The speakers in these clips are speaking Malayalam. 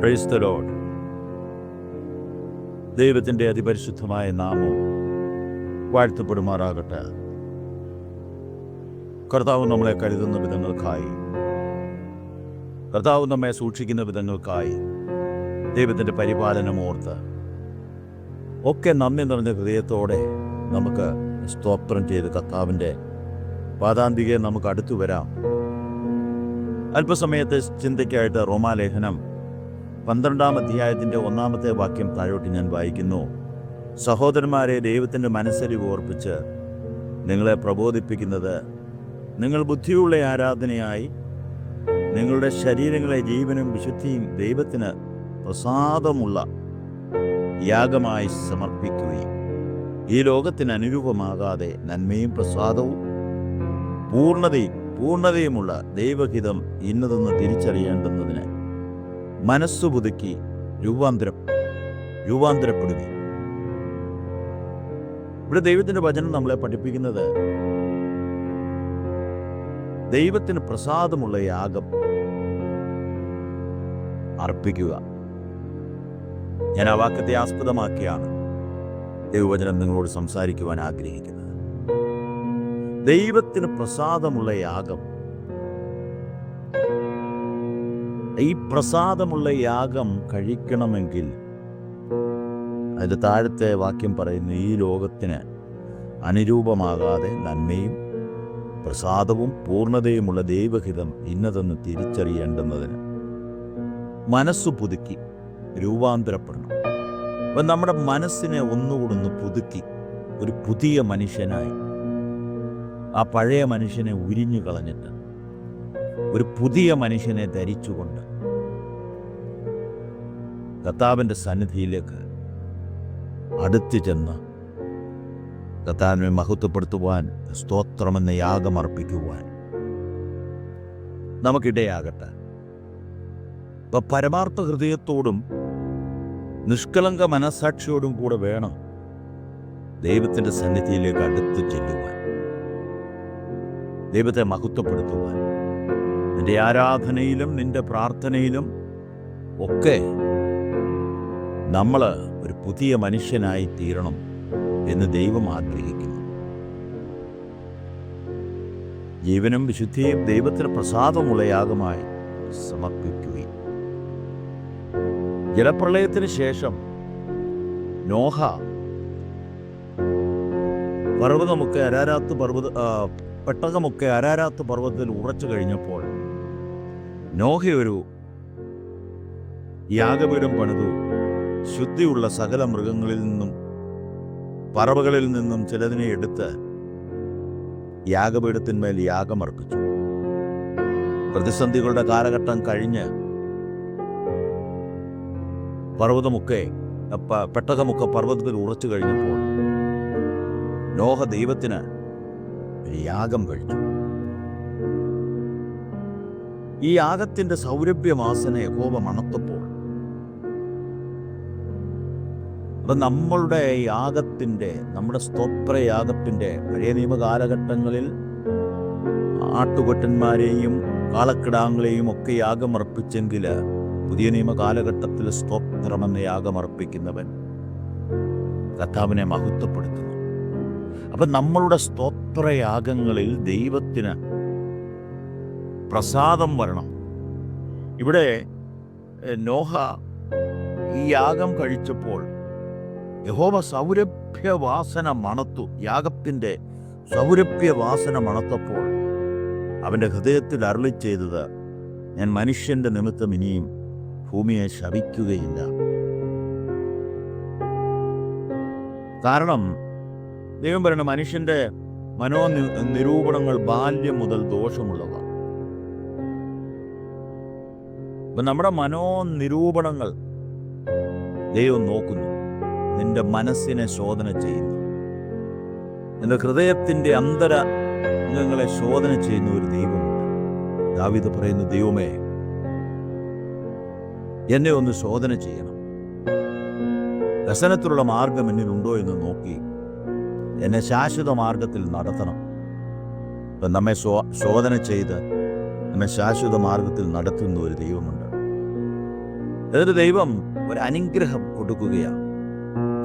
പ്രൈസ് ദൈവത്തിന്റെ അതിപരിശുദ്ധമായ നാമം വാഴ്ത്തപ്പെടുമാറാകട്ടെ. കർത്താവ് നമ്മളെ കരുതുന്ന വിധങ്ങൾക്കായി കർത്താവ് നമ്മെ സൂക്ഷിക്കുന്ന വിധങ്ങൾക്കായി ദൈവത്തിന്റെ പരിപാലനം ഓർത്ത് ഒക്കെ നന്ദി നിറഞ്ഞ ഹൃദയത്തോടെ നമുക്ക് സ്തോത്രം ചെയ്ത് കർത്താവിന്റെ പാതാന്തികയെ നമുക്ക് അടുത്തു വരാം. അല്പസമയത്തെ ചിന്തയ്ക്കായിട്ട് റോമാലേഖനം പന്ത്രണ്ടാം അധ്യായത്തിന്റെ ഒന്നാമത്തെ വാക്യം താഴോട്ട് ഞാൻ വായിക്കുന്നു. സഹോദരന്മാരെ ദൈവത്തിന്റെ മനസ്സരിവ് ഓർപ്പിച്ച് നിങ്ങളെ പ്രബോധിപ്പിക്കുന്നത് നിങ്ങൾ ബുദ്ധിയുള്ള ആരാധനയായി നിങ്ങളുടെ ശരീരങ്ങളെ ജീവനും വിശുദ്ധിയും ദൈവത്തിന് പ്രസാദമുള്ള യാഗമായി സമർപ്പിക്കുകയും ഈ ലോകത്തിന് അനുരൂപമാകാതെ നന്മയും പ്രസാദവും പൂർണതയും പൂർണതയുമുള്ള ദൈവഹിതം ഇന്നതെന്ന് തിരിച്ചറിയേണ്ടുന്നതിന് മനസ്സു പുതുക്കി രൂപാന്തരം രൂപാന്തരപ്പെടുകയും ഇവിടെ ദൈവത്തിന്റെ വചനം നമ്മളെ പഠിപ്പിക്കുന്നത് ദൈവത്തിന് പ്രസാദമുള്ള യാഗം. അർപ്പിക്കുക. ഞാൻ ആ വാക്യത്തെ ആസ്പദമാക്കിയാണ് ദൈവവചനം നിങ്ങളോട് സംസാരിക്കുവാൻ ആഗ്രഹിക്കുന്നത്. ദൈവത്തിന് പ്രസാദമുള്ള യാഗം പ്രസാദമുള്ള യാഗം കഴിക്കണമെങ്കിൽ അതിന്റെ താഴത്തെ വാക്യം പറയുന്നു ഈ ലോകത്തിന് അനുരൂപമാകാതെ നന്മയും പ്രസാദവും പൂർണതയുമുള്ള ദൈവഹിതം ഇന്നതെന്ന് തിരിച്ചറിയേണ്ടുന്നതിന് മനസ്സു പുതുക്കി രൂപാന്തരപ്പെടണം. അപ്പം നമ്മുടെ മനസ്സിനെ ഒന്നുകൂടെ ഒന്ന് പുതുക്കി ഒരു പുതിയ മനുഷ്യനായി ആ പഴയ മനുഷ്യനെ ഉരിഞ്ഞു കളഞ്ഞിട്ട് ഒരു പുതിയ മനുഷ്യനെ ധരിച്ചുകൊണ്ട് കർത്താവിന്റെ സന്നിധിയിലേക്ക് അടുത്തു ചെന്ന് കർത്താവിനെ മഹത്വപ്പെടുത്തുവാൻ സ്തോത്രമെന്ന യാഗമർപ്പിക്കുവാൻ നമുക്കിടയാകട്ടെ. ഇപ്പം പരമാർത്ഥ ഹൃദയത്തോടും നിഷ്കളങ്ക മനസാക്ഷിയോടും കൂടെ വേണം ദൈവത്തിന്റെ സന്നിധിയിലേക്ക് അടുത്തു ചെല്ലുവാൻ. ദൈവത്തെ മഹത്വപ്പെടുത്തുവാൻ. നിന്റെ ആരാധനയിലും നിന്റെ പ്രാർത്ഥനയിലും ഒക്കെ നമ്മൾ ഒരു പുതിയ മനുഷ്യനായി തീരണം എന്ന് ദൈവം ആഗ്രഹിക്കുന്നു. ജീവനും വിശുദ്ധിയും ദൈവത്തിന് പ്രസാദമുള്ള യാഗമായി സമർപ്പിക്കുകയും ജലപ്രളയത്തിന് ശേഷം നോഹ പർവതമൊക്കെ അരാരാത്ത് പർവത പെട്ടകമൊക്കെ അരാരാത്ത് പർവതത്തിൽ ഉറച്ചു കഴിഞ്ഞപ്പോൾ നോഹയൊരു യാഗപീഠം പണിതു. ശുദ്ധിയുള്ള സകല മൃഗങ്ങളിൽ നിന്നും പറവകളിൽ നിന്നും ചിലതിനെ എടുത്ത് യാഗപീഠത്തിന്മേൽ യാഗമർപ്പിച്ചു പ്രതിസന്ധികളുടെ കാലഘട്ടം കഴിഞ്ഞ് പർവതമൊക്കെ പെട്ടകമൊക്കെ പർവതത്തിൽ ഉറച്ചു കഴിഞ്ഞപ്പോൾ നോഹ ദൈവത്തിന് യാഗം കഴിച്ചു. ഈ യാഗത്തിന്റെ സൗരഭ്യവാസന യഹോവ മണത്തപ്പോൾ അപ്പൊ നമ്മളുടെ യാഗത്തിന്റെ നമ്മുടെ സ്തോത്രയാഗത്തിന്റെ പഴയ നിയമ കാലഘട്ടങ്ങളിൽ ആട്ടുകൊറ്റന്മാരെയും കാളക്കിടാങ്ങളെയും ഒക്കെ യാഗമർപ്പിച്ചെങ്കിൽ പുതിയ നിയമ കാലഘട്ടത്തിൽ സ്തോത്രമെന്ന യാഗമർപ്പിക്കുന്നവൻ കർത്താവിനെ മഹത്വപ്പെടുത്തുന്നു. അപ്പൊ നമ്മളുടെ സ്തോത്രയാഗങ്ങളിൽ ദൈവത്തിന് പ്രസാദം വരണം. ഇവിടെ നോഹ ഈ യാഗം കഴിച്ചപ്പോൾ യഹോവ സൗരഭ്യവാസന മണത്തു. യാഗത്തിന്റെ സൗരഭ്യവാസന മണത്തപ്പോൾ അവന്റെ ഹൃദയത്തിൽ അരളി ചെയ്തത് ഞാൻ മനുഷ്യന്റെ നിമിത്തം ഇനിയും ഭൂമിയെ ശപിക്കുകയില്ല. കാരണം ദൈവം പറയുന്ന മനുഷ്യന്റെ മനോ നിരൂപണങ്ങൾ ബാല്യം മുതൽ ദോഷമുള്ളവ നമ്മുടെ മനോനിരൂപണങ്ങൾ ദൈവം നോക്കുന്നു. നിന്റെ മനസ്സിനെ ശോധന ചെയ്യുന്നു. നിന്റെ ഹൃദയത്തിന്റെ അന്തര അംഗങ്ങളെ ശോധന ചെയ്യുന്ന ഒരു ദൈവമുണ്ട്. ദാവിത് പറയുന്ന ദൈവമേ എന്നെ ഒന്ന് ശോധന ചെയ്യണം. വ്യസനത്തിലുള്ള മാർഗം എന്നിലുണ്ടോ എന്ന് നോക്കി എന്നെ ശാശ്വത മാർഗത്തിൽ നടത്തണം. ഇപ്പം നമ്മെ ശോ- ശോധന ചെയ്ത് നമ്മെ ശാശ്വത മാർഗത്തിൽ നടത്തുന്ന ഒരു ദൈവമുണ്ട്. എന്നിട്ട് ദൈവം ഒരു അനുഗ്രഹം കൊടുക്കുകയാണ്.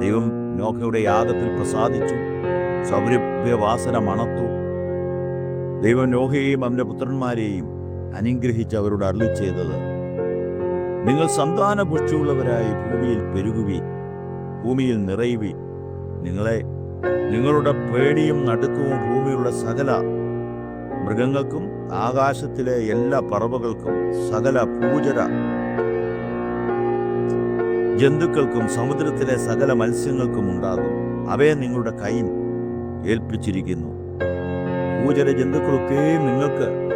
ദൈവം നോഹയുടെ യാഗത്തിൽ പ്രസാദിച്ചു. സൗരഭ്യവാസന മണത്തു ദൈവം നോഹയെയും അവന്റെ പുത്രന്മാരെയും അനുഗ്രഹിച്ച് അവരോട് അരുളി ചെയ്തത് നിങ്ങൾ സന്താന പുഷ്ടിയുള്ളവരായി ഭൂമിയിൽ പെരുകുവി ഭൂമിയിൽ നിറയുവി. നിങ്ങളെ നിങ്ങളുടെ പേടിയും നടുക്കവും ഭൂമിയുള്ള സകല മൃഗങ്ങൾക്കും ആകാശത്തിലെ എല്ലാ പറവകൾക്കും സകല പൂജര ജന്തുക്കൾക്കും സമുദ്രത്തിലെ സകല മത്സ്യങ്ങൾക്കും ഉണ്ടാകും. അവയെ നിങ്ങളുടെ കയ്യിൽ ഏൽപ്പിച്ചിരിക്കുന്നു. പൂജര ജന്തുക്കളൊക്കെയും നിങ്ങൾക്ക്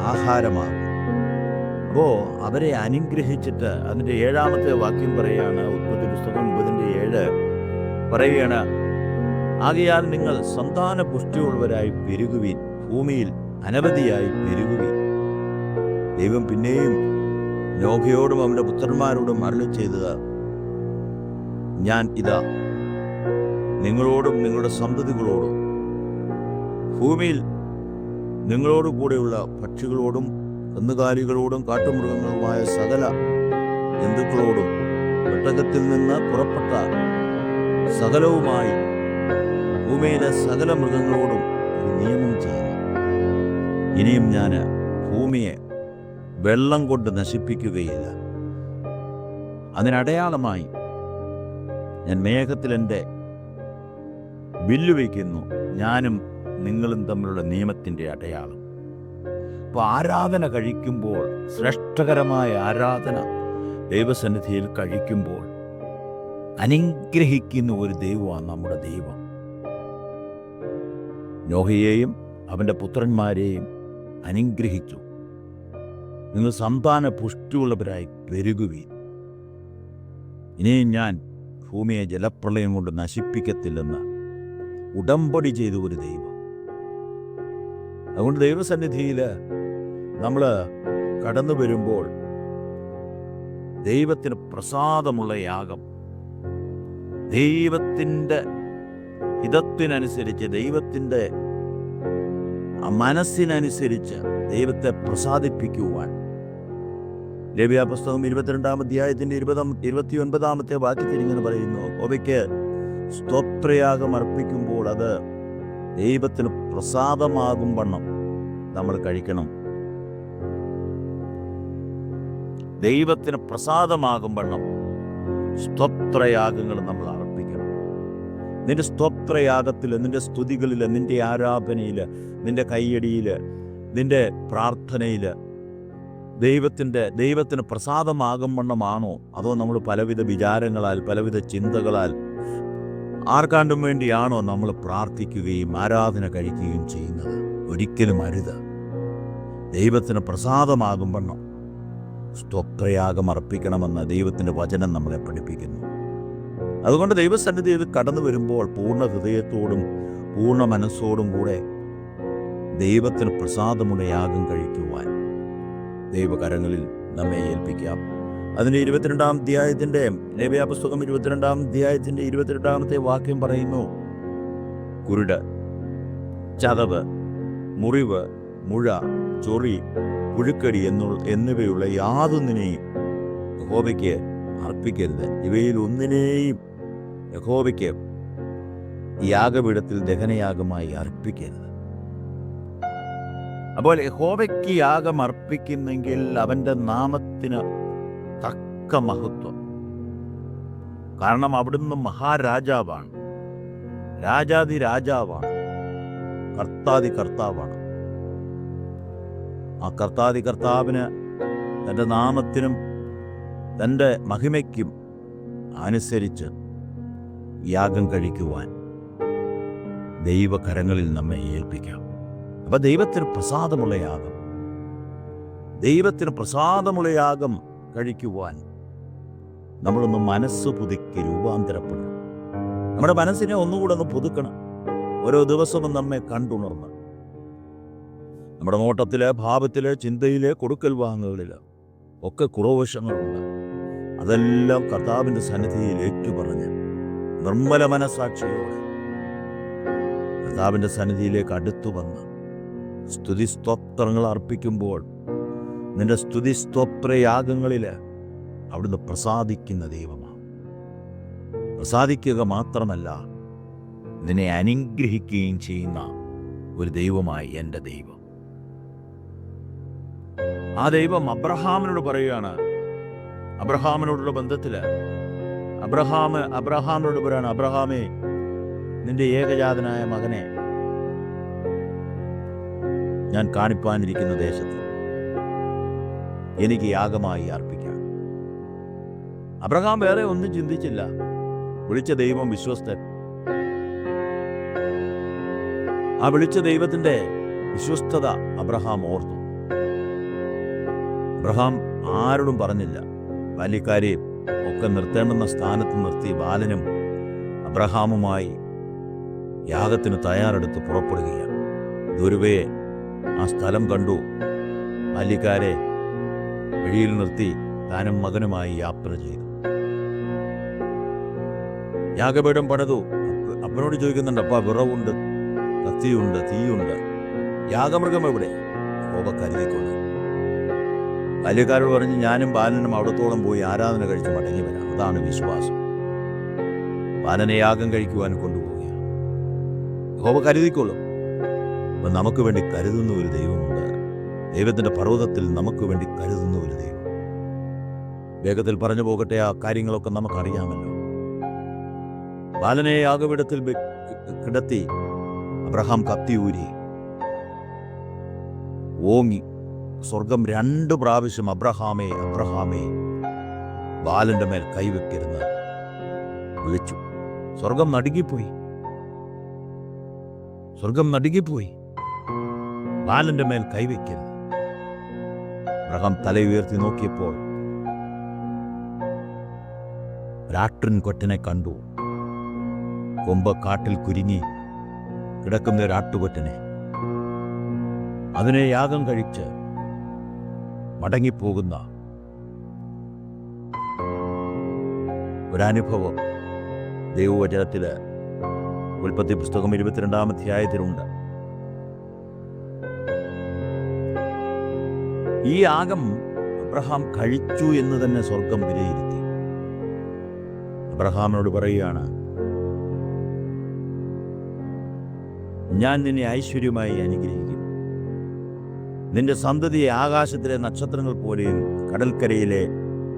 ആഹാരമാകും. അപ്പോ അവരെ അനുഗ്രഹിച്ചിട്ട് അതിന്റെ ഏഴാമത്തെ വാക്യം പറയുകയാണ് ഉത്പത്തി പുസ്തകം ഒമ്പതിന്റെ ഏഴ് പറയുകയാണ് ആകയാൽ നിങ്ങൾ സന്താന പുഷ്ടിയുള്ളവരായി പെരുകുവീൻ ഭൂമിയിൽ അനവധിയായി പെരുകുവീൻ. ദൈവം പിന്നെയും നോഹയോടും അവന്റെ പുത്രന്മാരോടും അരുളി ചെയ്തത് ഞാൻ ഇതാ. നിങ്ങളോടും നിങ്ങളുടെ സന്തതികളോടും ഭൂമിയിൽ നിങ്ങളോട് കൂടെയുള്ള പക്ഷികളോടും കന്നുകാലികളോടും കാട്ടുമൃഗങ്ങളുമായ സകല ജന്തുക്കളോടും പെട്ടകത്തിൽ നിന്ന് പുറപ്പെട്ട സകലവുമായി ഭൂമിയിലെ സകല മൃഗങ്ങളോടും ഒരു നിയമം ചെയ്യുന്നു. ഇനിയും ഞാൻ ഭൂമിയെ വെള്ളം കൊണ്ട് നശിപ്പിക്കുകയില്ല. അതിനടയാളമായി ഞാൻ മേഘത്തിൽ എന്റെ ബില്ല് വയ്ക്കുന്നു. ഞാനും നിങ്ങളും തമ്മിലുള്ള നിയമത്തിന്റെ അടയാളം. അപ്പോൾ ആരാധന കഴിക്കുമ്പോൾ ശ്രേഷ്ഠകരമായ ആരാധന ദൈവസന്നിധിയിൽ കഴിക്കുമ്പോൾ അനുഗ്രഹിക്കുന്ന ഒരു ദൈവമാണ് നമ്മുടെ ദൈവം. നോഹയെയും അവന്റെ പുത്രന്മാരെയും അനുഗ്രഹിച്ചു. നിങ്ങൾ സന്താന പുഷ്ടിയുള്ളവരായി പെരുകുവീൻ. ഇനിയും ഞാൻ ഭൂമിയെ ജലപ്രളയം കൊണ്ട് നശിപ്പിക്കത്തില്ലെന്ന് ഉടമ്പടി ചെയ്തു ഒരു ദൈവം. അതുകൊണ്ട് ദൈവസന്നിധിയിൽ നമ്മൾ കടന്നു വരുമ്പോൾ ദൈവത്തിന് പ്രസാദമുള്ള യാഗം ദൈവത്തിന്റെ ഹിതത്തിനനുസരിച്ച് ദൈവത്തിന്റെ മനസ്സിനനുസരിച്ച് ദൈവത്തെ പ്രസാദിപ്പിക്കുവാൻ ലവ്യ പുസ്തകം ഇരുപത്തിരണ്ടാം അധ്യായത്തിന്റെ ഇരുപതാം ഇരുപത്തി ഒൻപതാമത്തെ വാക്യത്തിൽ ഇങ്ങനെ പറയുന്നു ഒബയ്ക്ക് സ്തോത്രയാഗം അർപ്പിക്കുമ്പോൾ അത് ദൈവത്തിന് പ്രസാദമാകും വണ്ണം നമ്മൾ കഴിക്കണം. ദൈവത്തിന് പ്രസാദമാകും വണ്ണം സ്തോത്രയാഗങ്ങൾ നമ്മൾ അർപ്പിക്കണം. നിന്റെ സ്തോത്രയാഗത്തിൽ നിന്റെ സ്തുതികളിൽ നിന്റെ ആരാധനയിൽ നിന്റെ കയ്യടിയിൽ നിന്റെ പ്രാർത്ഥനയിൽ ദൈവത്തിന്റെ ദൈവത്തിന് പ്രസാദമാകും വണ്ണമാണോ? അതോ നമ്മൾ പലവിധ വിചാരങ്ങളാൽ പലവിധ ചിന്തകളാൽ ആർക്കാണ്ടും വേണ്ടിയാണോ നമ്മൾ പ്രാർത്ഥിക്കുകയും ആരാധന കഴിക്കുകയും ചെയ്യുന്നത്? ഒരിക്കലും അരുത്. ദൈവത്തിന് പ്രസാദമാകും വണ്ണം. സ്തോത്രയാഗം അർപ്പിക്കണമെന്ന് ദൈവത്തിന്റെ വചനം നമ്മളെ പഠിപ്പിക്കുന്നു. അതുകൊണ്ട് ദൈവസന്നിധിയിൽ കടന്നു വരുമ്പോൾ പൂർണ ഹൃദയത്തോടും പൂർണ മനസ്സോടും കൂടെ ദൈവത്തിന് പ്രസാദമുള്ള യാഗം കഴിക്കുവാൻ ദൈവകരങ്ങളിൽ നമ്മെ ഏൽപ്പിക്കാം. അതിന്റെ ഇരുപത്തിരണ്ടാം അധ്യായത്തിന്റെ ലേവ്യ പുസ്തകം ഇരുപത്തിരണ്ടാം അധ്യായത്തിന്റെ ഇരുപത്തിരണ്ടാമത്തെ വാക്യം പറയുന്നു. കുരുട് ചതവ് മുറിവ് മുഴ ചൊറി പുഴുക്കടി എന്നു എന്നിവയുള്ള യാതൊന്നിനെയും യഹോവയ്ക്ക് അർപ്പിക്കരുത്. ഇവയിൽ ഒന്നിനെയും യഹോവയ്ക്ക് യാഗപീഠത്തിൽ ദഹനയാഗമായി അർപ്പിക്കരുത്. അപ്പോൾ യഹോവയ്ക്ക് യാഗം അർപ്പിക്കുന്നെങ്കിൽ അവന്റെ നാമത്തിന് തക്ക മഹത്വം. കാരണം അവിടുന്ന് മഹാരാജാവാണ്. രാജാതി രാജാവാണ്. കർത്താതി കർത്താവാണ്. ആ കർത്താതി കർത്താവിന് തന്റെ നാമത്തിനും തന്റെ മഹിമയ്ക്കും അനുസരിച്ച് യാഗം കഴിക്കുവാൻ ദൈവകരങ്ങളിൽ നമ്മെ ഏൽപ്പിക്കാം. അപ്പൊ ദൈവത്തിന് പ്രസാദമുള്ള യാഗം ദൈവത്തിന് പ്രസാദമുള്ള യാഗം കഴിക്കുവാൻ നമ്മളൊന്ന് മനസ്സ് പുതുക്കി രൂപാന്തരപ്പെടണം. നമ്മുടെ മനസ്സിനെ ഒന്നുകൂടെ ഒന്ന് പുതുക്കണം. ഓരോ ദിവസവും നമ്മെ കണ്ടുണർന്ന്. നമ്മുടെ നോട്ടത്തിൽ ഭാവത്തിൽ ചിന്തയിൽ കൊടുക്കൽ വാങ്ങുകളിൽ ഒക്കെ കുറവശങ്ങളുണ്ട്. അതെല്ലാം കർത്താവിന്റെ സന്നിധിയിൽ ഏറ്റുപറഞ്ഞ് നിർമ്മല മനസാക്ഷിയോടെ കർത്താവിന്റെ സന്നിധിയിലേക്ക് അടുത്തു വന്ന് സ്തുതി സ്തോത്രങ്ങൾ അർപ്പിക്കുമ്പോൾ നിന്റെ സ്തുതി സ്തോത്രയാഗങ്ങളിൽ അവിടുന്ന് പ്രസാദിക്കുന്ന ദൈവമാണ്. പ്രസാദിക്കുക മാത്രമല്ല നിന്നെ അനുഗ്രഹിക്കുകയും ചെയ്യുന്ന ഒരു ദൈവമായി എന്റെ ദൈവം. ആ ദൈവം അബ്രഹാമിനോട് പറയുകയാണ്. അബ്രഹാമിനോടുള്ള ബന്ധത്തിൽ അബ്രഹാം അബ്രഹാമിനോട് പറയാണ് അബ്രഹാമേ നിന്റെ ഏകജാതനായ മകനെ ഞാൻ കാണിപ്പാനിരിക്കുന്ന ദേശത്ത് എനിക്ക് യാഗമായി അർപ്പിക്കാം. അബ്രഹാം വേറെ ഒന്നും ചിന്തിച്ചില്ല. വിളിച്ച ദൈവം വിശ്വസ്തൻ. ആ വിളിച്ച ദൈവത്തിന്റെ വിശ്വസ്തത അബ്രഹാം ഓർത്തു. അബ്രഹാം ആരോടും പറഞ്ഞില്ല. ബാല്യക്കാരെയും ഒക്കെ നിർത്തേണ്ടുന്ന സ്ഥാനത്ത് നിർത്തി ബാലനും അബ്രഹാമുമായി യാഗത്തിന് തയ്യാറെടുത്ത് പുറപ്പെടുകയാണ്. ദുരുവയെ സ്ഥലം കണ്ടു. ബാല്യക്കാരെ വഴിയിൽ നിർത്തി താനും മകനുമായി യാത്ര ചെയ്തു. യാഗപീഠം പണിതു. അപ്പ- അപ്പനോട് ചോദിക്കുന്നുണ്ട് അപ്പ വിറവുണ്ട് കത്തിയുണ്ട് തീയുണ്ട്. യാഗമൃഗം എവിടെ? കോപ കരുതിക്കൊണ്ട് ബാല്യക്കാരോട് പറഞ്ഞ് ഞാനും ബാലനും അവിടത്തോളം പോയി ആരാധന കഴിച്ച് മടങ്ങി വരാം. അതാണ് വിശ്വാസം. ബാലനെ യാഗം കഴിക്കുവാൻ കൊണ്ടുപോവുകയാണ്. കോപ കരുതിക്കൊള്ളും അപ്പൊ നമുക്ക് വേണ്ടി കരുതുന്ന ഒരു ദൈവമുണ്ട്. ദൈവത്തിന്റെ പർവതത്തിൽ നമുക്ക് വേണ്ടി കരുതുന്ന ഒരു ദൈവം. വേഗത്തിൽ പറഞ്ഞു പോകട്ടെ ആ കാര്യങ്ങളൊക്കെ നമുക്കറിയാമല്ലോ. ബാലനെ യാഗപീഠത്തിൽ കിടത്തി അബ്രഹാം കത്തി ഊരി ഓങ്ങി. സ്വർഗം രണ്ടു പ്രാവശ്യം അബ്രഹാമേ അബ്രഹാമേ ബാലന്റെ മേൽ കൈവെക്കരുന്ന് വിളിച്ചു. സ്വർഗം നടുങ്ങിപ്പോയി. സ്വർഗം നടുങ്ങിപ്പോയി. ബാലന്റെ മേൽ കൈവയ്ക്കൽ. മൃഗം തല ഉയർത്തി നോക്കിയപ്പോൾ രാട്രിൻ കൊറ്റനെ കണ്ടു. കൊമ്പ കാട്ടിൽ കുരുങ്ങി കിടക്കുന്ന ഒരാട്ടുകൊറ്റനെ. അതിനെ യാഗം കഴിച്ച് മടങ്ങിപ്പോകുന്ന ഒരനുഭവം ദൈവവചനത്തിൽ ഉൽപ്പത്തി പുസ്തകം ഇരുപത്തിരണ്ടാം അധ്യായത്തിലുണ്ട്. ഈ യാഗം അബ്രഹാം കഴിച്ചു എന്ന് തന്നെ സ്വർഗം വിലയിരുത്തി. അബ്രഹാമിനോട് പറയുകയാണ് ഞാൻ നിന്നെ ഐശ്വര്യമായി അനുഗ്രഹിക്കും. നിന്റെ സന്തതിയെ ആകാശത്തിലെ നക്ഷത്രങ്ങൾ പോലെയും കടൽക്കരയിലെ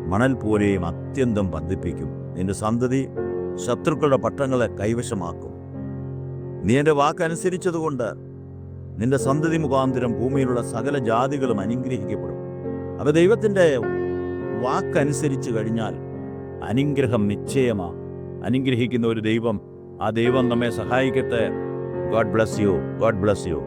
മണൽ പോലെയും അത്യന്തം വർദ്ധിപ്പിക്കും. നിന്റെ സന്തതി ശത്രുക്കളുടെ പട്ടങ്ങളെ കൈവശമാക്കും. നീ എന്റെ വാക്കനുസരിച്ചതുകൊണ്ട് നിന്റെ സന്തതി മുഖാന്തരം ഭൂമിയിലുള്ള സകല ജാതികളും അനുഗ്രഹിക്കപ്പെടും. അപ്പൊ ദൈവത്തിന്റെ വാക്കനുസരിച്ച് കഴിഞ്ഞാൽ അനുഗ്രഹം നിശ്ചയമാ. അനുഗ്രഹിക്കുന്ന ഒരു ദൈവം ആ ദൈവം നമ്മെ സഹായിക്കട്ടെ. God bless you God bless you